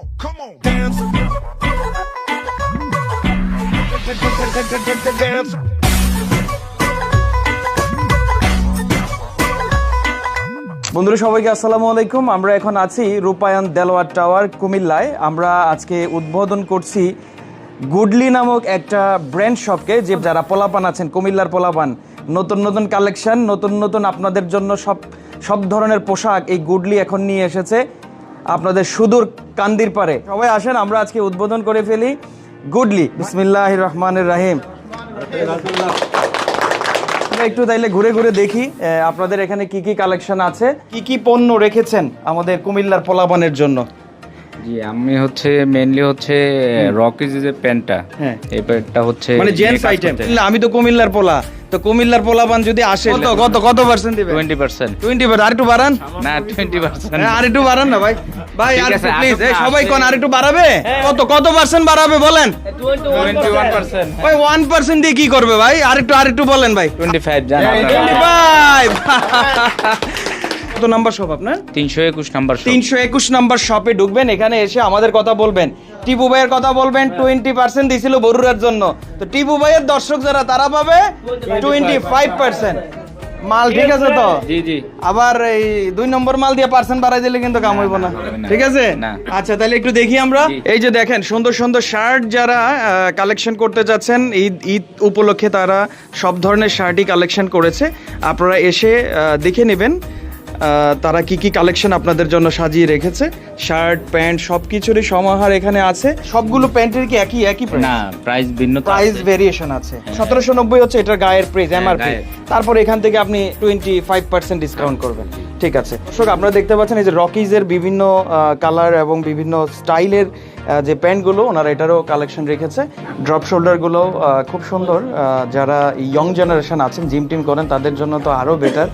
on, come on, dance. Dance. বন্ধুরা সবাইকে আসসালামু আলাইকুম। আমরা এখন আছি রূপায়ণ দেলোয়ার টাওয়ার কুমিল্লায়। আমরা আজকে উদ্বোধন করছি গুডলি নামক একটা ব্র্যান্ড শপকে যে যারা পোলাপান আছেন কুমিল্লার পোলাপান। নতুন নতুন কালেকশন নতুন নতুন আপনাদের জন্য সব সব ধরনের পোশাক এই গুডলি এখন নিয়ে এসেছে। আপনাদের সুদূর কান্দির পারে। সবাই আসেন আমরা আজকে উদ্বোধন করে ফেলি গুডলি। বিসমিল্লাহ রহমানের রাহিম। একটু তাইলে ঘুরে ঘুরে দেখি আপনাদের এখানে কি কি কালেকশন আছে? কি কি পণ্য রেখেছেন আমাদের কুমিল্লার পোলাপানের জন্য? জি আমি হচ্ছে মেইনলি হচ্ছে রকিজ যে প্যান্টটা হ্যাঁ। এই প্যান্টটা হচ্ছে মানে জেন্টস আইটেম আমি তো কুমিল্লার পোলা। তো কুমিল্লার পোলাপান যদি আসে কত কত কত পার্সেন্ট দিবে? টোয়েন্টি পার্সেন্ট টোয়েন্টি পার্সেন্ট আর একটু বাড়ান? না টোয়েন্টি পার্সেন্ট হ্যাঁ, আর একটু বাড়ান না ভাই। ভাই আর প্লিজ সবাই কোন আর একটু বাড়াবে? কত কত পার্সেন্ট বাড়াবে বলেন? টোয়েন্টি ওয়ান পার্সেন্ট ভাই ওয়ান পার্সেন্ট দিয়ে কি করবে ভাই? আর একটু আর একটু বলেন ভাই। ফাইভ জান ভাই কত নাম্বার সব আপনার? তিনশো একুশ নাম্বার তিনশো একুশ নাম্বার শপে ঢুকবেন এখানে এসে আমাদের কথা বলবেন। টিপু ভাইয়ের কথা বলবেন টোয়েন্টি পার্সেন্ট দিছিল বরুরার জন্য। তো টিপু ভাইয়ের দর্শক যারা তারা পাবে টোয়েন্টি ফাইভ পার্সেন্ট মাল ঠিক আছে তো? জি জি। আবার এই দুই নম্বর মাল দিয়ে পার্সেন্ট বাড়াই দিলে কিন্তু কাম হইব না। ঠিক আছে? না। আচ্ছা তাহলে একটু দেখি আমরা। এই যে দেখেন সুন্দর সুন্দর শার্ট যারা কালেকশন করতে যাচ্ছেন ঈদ ঈদ উপলক্ষে তারা সব ধরনের শার্টই কালেকশন করেছে। আপনারা এসে দেখে নেবেন। তারা কি কি কালেকশন আপনাদের জন্য সাজিয়ে রেখেছে? শার্ট প্যান্ট সব কিছুরই সমাহার এখানে আছে। সবগুলো প্যান্টের কি একই একই? না প্রাইস ভিন্ন প্রাইস ভেরিয়েশন আছে। সতেরোশো নব্বই হচ্ছে এটার গায়ের প্রাইস এমআরপি তারপর এখান থেকে আপনি টোয়েন্টি ফাইভ পার্সেন্ট ডিসকাউন্ট করবেন। ঠিক আছে। দর্শক আপনারা দেখতে পাচ্ছেন এই যে রকিজের বিভিন্ন কালার এবং বিভিন্ন স্টাইলের যে প্যান্টগুলো ওনারা এটারও কালেকশন রেখেছে। ড্রপ শোল্ডারগুলো খুব সুন্দর। যারা ইয়ং জেনারেশন আছেন জিম টিম করেন তাদের জন্য তো আরও বেটার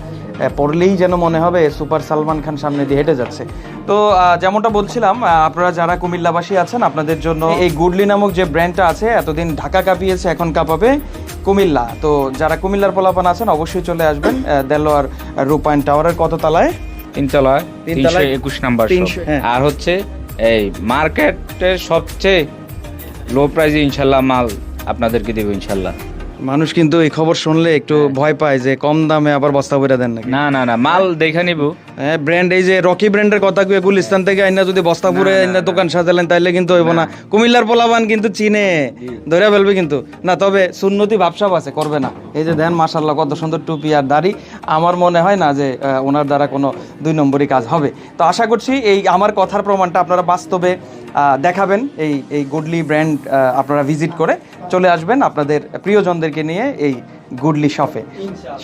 পড়লেই যেন মনে হবে সুপার সালমান খান সামনে দিয়ে হেঁটে যাচ্ছে তো যেমনটা বলছিলাম আপনারা যারা কুমিল্লাবাসী আছেন আপনাদের জন্য এই গুডলি নামক যে ব্র্যান্ডটা আছে এতদিন ঢাকা কাঁপিয়েছে এখন কাঁপাবে কুমিল্লা তো যারা কুমিল্লার পোলাপান আছেন অবশ্যই চলে আসবেন দেলোয়ার রূপায়ণ টাওয়ারের কত তালায় তিনতলা তিনশো তিনতলায় একুশ নাম্বার shop। 300 হ্যাঁ। আর হচ্ছে এই মার্কেটের সবচেয়ে লো প্রাইসে ইনশাল্লাহ মাল আপনাদেরকে দেবো ইনশাল্লাহ মানুষ কিন্তু এই খবর শুনলে একটু ভয় পায় যে কম দামে আবার বস্তা বইরা দেন নাকি? না না না মাল দেখে নিব। হ্যাঁ ব্র্যান্ড এই যে রকি ব্র্যান্ডের কথা কুয়ে গুলিস্তান থেকে আইনা যদি বস্তা পুরে আইনা দোকান সাজালেন তাইলে কিন্তু হইব না। কুমিল্লার পোলাবান কিন্তু চিনে ধরে ফেলবে কিন্তু। না তবে সুন্নতি ভাবসাব আছে করবে না। এই যে দেন মাশাল্লাহ কত সুন্দর টুপি আর দাড়ি। আমার মনে হয় না যে ওনার দ্বারা কোনো দুই নম্বরই কাজ হবে। তো আশা করছি এই আমার কথার প্রমাণটা আপনারা বাস্তবে দেখাবেন। এই এই গুডলি ব্র্যান্ড আপনারা ভিজিট করে চলে আসবেন আপনাদের প্রিয়জনদেরকে নিয়ে এই গুডলি শপে।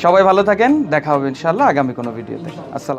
সবাই ভালো থাকেন, দেখা হবে ইনশাল্লাহ আগামী কোনো ভিডিওতে। আসসালাম।